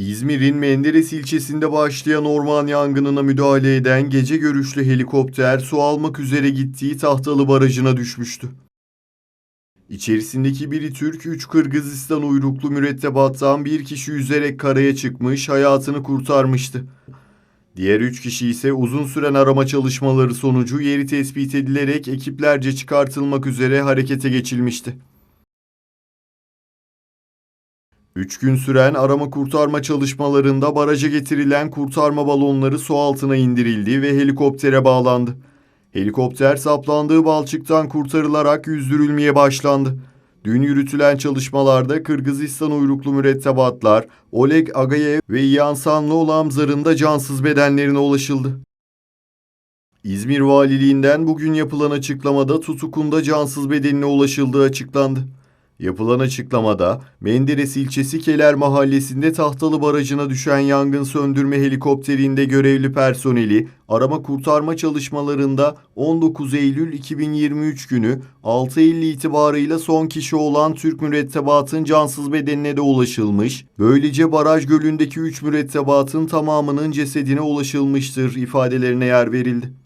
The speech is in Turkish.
İzmir'in Menderes ilçesinde başlayan orman yangınına müdahale eden gece görüşlü helikopter su almak üzere gittiği Tahtalı Barajı'na düşmüştü. İçerisindeki biri Türk, üç Kırgızistan uyruklu mürettebattan bir kişi yüzerek karaya çıkmış, hayatını kurtarmıştı. Diğer üç kişi ise uzun süren arama çalışmaları sonucu yeri tespit edilerek ekiplerce çıkartılmak üzere harekete geçilmişti. Üç gün süren arama kurtarma çalışmalarında baraja getirilen kurtarma balonları su altına indirildi ve helikoptere bağlandı. Helikopter saplandığı balçıktan kurtarılarak yüzdürülmeye başlandı. Dün yürütülen çalışmalarda Kırgızistan uyruklu mürettebatlar Oleg Agayev ve Iyan Sanlı da cansız bedenlerine ulaşıldı. İzmir Valiliğinden bugün yapılan açıklamada Tutuk'un cansız bedenine ulaşıldığı açıklandı. Yapılan açıklamada Menderes ilçesi Keler mahallesinde Tahtalı Barajı'na düşen yangın söndürme helikopterinde görevli personeli arama kurtarma çalışmalarında 19 Eylül 2023 günü 6.50 itibarıyla son kişi olan Türk mürettebatın cansız bedenine de ulaşılmış. Böylece baraj gölündeki 3 mürettebatın tamamının cesedine ulaşılmıştır ifadelerine yer verildi.